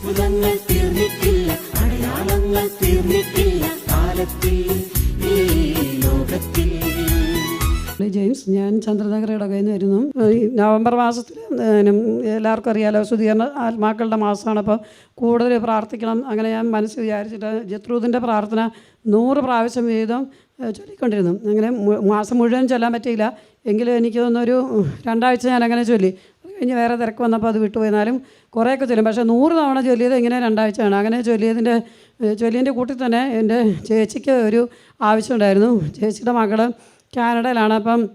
അത്ഭുതങ്ങൾ തീർന്നിട്ടില്ല അടയാളങ്ങൾ തീർന്നിട്ടില്ല കാലത്തിൽ ജെയിംസ്? ഞാൻ ചന്ദ്രനഗർ ഇടകയിൽ നിന്ന് വരുന്നു. ഈ നവംബർ മാസത്തിൽ എല്ലാവർക്കും അറിയാലോ ശുദ്ധീകരണ ആത്മാക്കളുടെ മാസമാണ്. അപ്പോൾ കൂടുതൽ പ്രാർത്ഥിക്കണം അങ്ങനെ ഞാൻ മനസ്സിൽ വിചാരിച്ചിട്ട് ജത്രൂദിന്റെ പ്രാർത്ഥന നൂറ് പ്രാവശ്യം വീതം ചൊല്ലിക്കൊണ്ടിരുന്നു. അങ്ങനെ മാസം മുഴുവൻ ചൊല്ലാൻ പറ്റിയില്ല. എങ്കിലും എനിക്ക് രണ്ടാഴ്ച ഞാൻ അങ്ങനെ ചൊല്ലി. കഴിഞ്ഞ് വേറെ തിരക്ക് വന്നപ്പോൾ അത് വിട്ടുപോയിരുന്നാലും കുറേയൊക്കെ ചൊല്ലും. പക്ഷേ നൂറ് തവണ ചൊല്ലിയത് ഇങ്ങനെ രണ്ടാഴ്ചയാണ്. അങ്ങനെ ചൊല്ലിയതിന്റെ ചൊല്ലിന്റെ കൂട്ടിൽ തന്നെ എന്റെ ചേച്ചിക്ക് ഒരു ആവശ്യമുണ്ടായിരുന്നു. ചേച്ചിയുടെ മകൾ കാനഡയിലാണ്. അപ്പം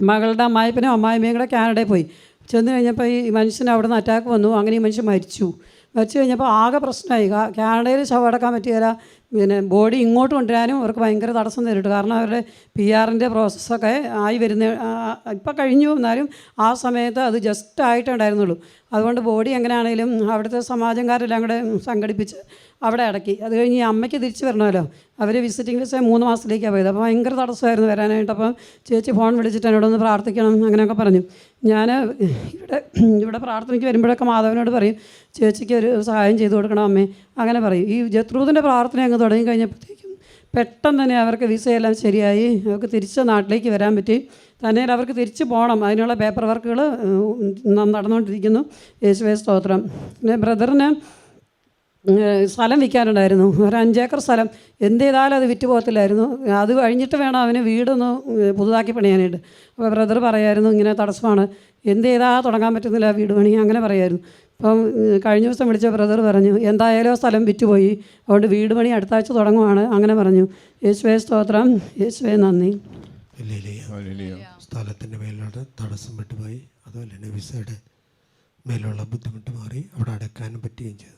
മകളുടെ അമ്മായിപ്പനും അമ്മായിമ്മയും കൂടെ കാനഡയിൽ പോയി. ചെന്ന് കഴിഞ്ഞപ്പോൾ ഈ മനുഷ്യന് അവിടെ നിന്ന് അറ്റാക്ക് വന്നു. അങ്ങനെ ഈ മനുഷ്യൻ മരിച്ചു. മരിച്ചു കഴിഞ്ഞപ്പോൾ ആകെ പ്രശ്നമായി. കാനഡയിൽ ശവമടക്കാൻ പറ്റിയില്ല. പിന്നെ ബോഡി ഇങ്ങോട്ട് കൊണ്ടുവരാനും അവർക്ക് ഭയങ്കര തടസ്സം നേരിട്ടു. കാരണം അവരുടെ പി ആറിന്റെ പ്രോസസ്സൊക്കെ ആയി വരുന്ന ഇപ്പം കഴിഞ്ഞു. എന്നാലും ആ സമയത്ത് അത് ജസ്റ്റ് ആയിട്ടുണ്ടായിരുന്നുള്ളൂ അതുകൊണ്ട് ബോഡി എങ്ങനെയാണെങ്കിലും അവിടുത്തെ സമാജംകാരെല്ലാം കൂടെ സംഘടിപ്പിച്ച് അവിടെ അടക്കി. അത് കഴിഞ്ഞ് ഈ അമ്മയ്ക്ക് തിരിച്ചു വരണമല്ലോ. അവർ വിസിറ്റിംഗ് വിസ മൂന്ന് മാസത്തിലേക്കാണ് പോയത്. അപ്പോൾ ഭയങ്കര തടസ്സമായിരുന്നു വരാനായിട്ട്. അപ്പം ചേച്ചി ഫോൺ വിളിച്ചിട്ട് എന്നോടൊന്ന് പ്രാർത്ഥിക്കണം അങ്ങനെയൊക്കെ പറഞ്ഞു. ഞാൻ ഇവിടെ ഇവിടെ പ്രാർത്ഥനയ്ക്ക് വരുമ്പോഴൊക്കെ മാധവനോട് പറയും ചേച്ചിക്ക് ഒരു സഹായം ചെയ്തു കൊടുക്കണം അമ്മേ. അങ്ങനെ പറയും. ഈ ജത്രൂതിന്റെ പ്രാർത്ഥന അങ്ങ് തുടങ്ങി കഴിഞ്ഞപ്പോഴത്തേക്കും പെട്ടെന്ന് തന്നെ അവർക്ക് വിസയെല്ലാം ശരിയായി. അവർക്ക് തിരിച്ച് നാട്ടിലേക്ക് വരാൻ പറ്റി. തന്നെ അവർക്ക് തിരിച്ച് പോകണം അതിനുള്ള പേപ്പർ വർക്കുകൾ നടന്നുകൊണ്ടിരിക്കുന്നു യേശുവേ സ്തോത്രം. പിന്നെ ബ്രദറിന് സ്ഥലം വിൽക്കാനുണ്ടായിരുന്നു. ഒരു അഞ്ചേക്കർ സ്ഥലം. എന്ത് ചെയ്താലും അത് വിറ്റ് പോകത്തില്ലായിരുന്നു. അത് കഴിഞ്ഞിട്ട് വേണം അവന് വീടൊന്ന് പുതുതാക്കി പണിയാനായിട്ട്. അപ്പോൾ ബ്രദർ പറയായിരുന്നു ഇങ്ങനെ തടസ്സമാണ്. എന്ത് ചെയ്താൽ തുടങ്ങാൻ പറ്റുന്നില്ല വീട് പണി അങ്ങനെ പറയായിരുന്നു. അപ്പം കഴിഞ്ഞ ദിവസം വിളിച്ച ബ്രദർ പറഞ്ഞു എന്തായാലും ആ സ്ഥലം വിറ്റുപോയി അതുകൊണ്ട് വീട് പണി അടുത്ത ആഴ്ച തുടങ്ങുവാണ്. അങ്ങനെ പറഞ്ഞു. യേശുവേ സ്തോത്രം. യേശുവേ നന്ദി. ഹല്ലേലൂയ. സ്ഥലത്തിന്റെ മേലുള്ള തടസ്സം വിട്ടുപോയി. അതുപോലെ തന്നെ വിസയുടെ മേലുള്ള ബുദ്ധിമുട്ട് മാറി അവിടെ അടക്കാനും പറ്റുകയും ചെയ്തു.